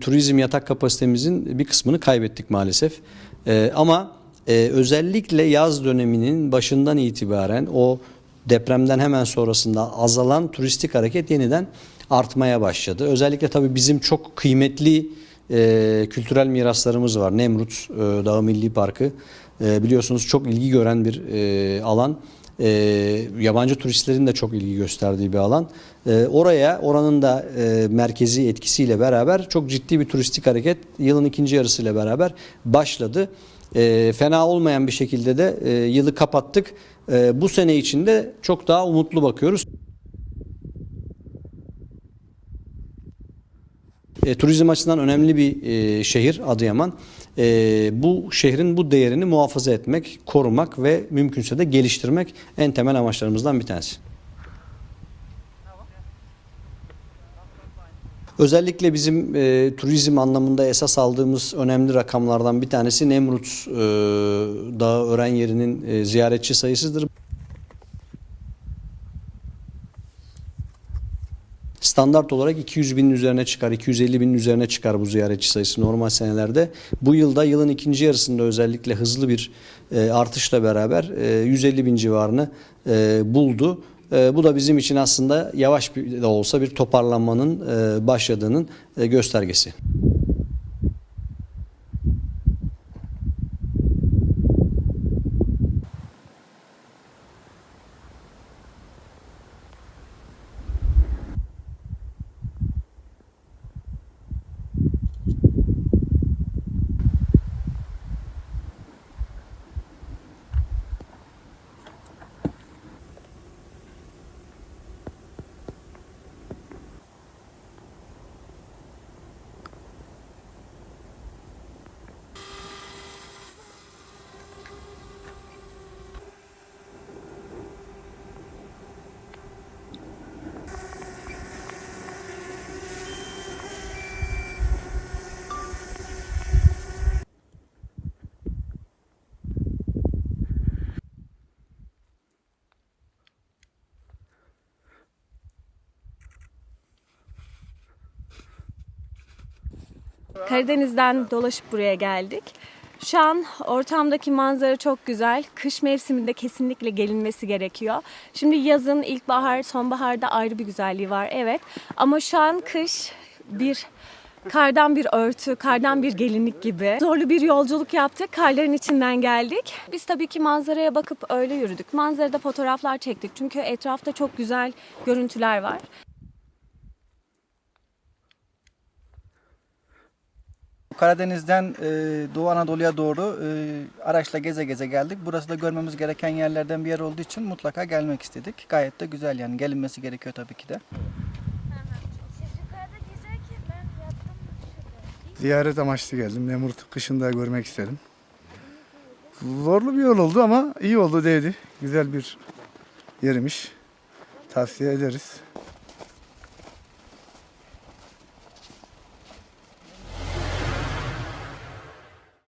Turizm yatak kapasitemizin bir kısmını kaybettik maalesef. Ee, ama e, özellikle yaz döneminin başından itibaren o depremden hemen sonrasında azalan turistik hareket yeniden artmaya başladı. Özellikle tabii bizim çok kıymetli e, kültürel miraslarımız var. Nemrut e, Dağı Milli Parkı e, biliyorsunuz çok ilgi gören bir e, alan. E, yabancı turistlerin de çok ilgi gösterdiği bir alan. E, oraya oranın da e, merkezi etkisiyle beraber çok ciddi bir turistik hareket yılın ikinci yarısıyla beraber başladı. E, fena olmayan bir şekilde de e, yılı kapattık. E, bu sene içinde çok daha umutlu bakıyoruz. E, turizm açısından önemli bir e, şehir Adıyaman. E, bu şehrin bu değerini muhafaza etmek, korumak ve mümkünse de geliştirmek en temel amaçlarımızdan bir tanesi. Özellikle bizim e, turizm anlamında esas aldığımız önemli rakamlardan bir tanesi Nemrut e, Dağı öğren yerinin e, ziyaretçi sayısıdır. Standart olarak 200 binin üzerine çıkar, 250 binin üzerine çıkar bu ziyaretçi sayısı normal senelerde. Bu yılda yılın ikinci yarısında özellikle hızlı bir e, artışla beraber e, 150 bin civarını e, buldu. E, bu da bizim için aslında yavaş bir de olsa bir toparlanmanın e, başladığının e, göstergesi. Karadeniz'den dolaşıp buraya geldik. Şu an ortamdaki manzara çok güzel. Kış mevsiminde kesinlikle gelinmesi gerekiyor. Şimdi yazın, ilkbahar, sonbaharda ayrı bir güzelliği var evet. Ama şu an kış bir kardan bir örtü, kardan bir gelinlik gibi. Zorlu bir yolculuk yaptık. Karların içinden geldik. Biz tabii ki manzaraya bakıp öyle yürüdük. Manzarada fotoğraflar çektik. Çünkü etrafta çok güzel görüntüler var. Karadeniz'den e, Doğu Anadolu'ya doğru e, araçla geze geze geldik. Burası da görmemiz gereken yerlerden bir yer olduğu için mutlaka gelmek istedik. Gayet de güzel yani gelinmesi gerekiyor tabii ki de. Ziyaret amaçlı geldim. Nemrut kışında görmek istedim. Zorlu bir yol oldu ama iyi oldu değdi. Güzel bir yermiş. Tavsiye ederiz.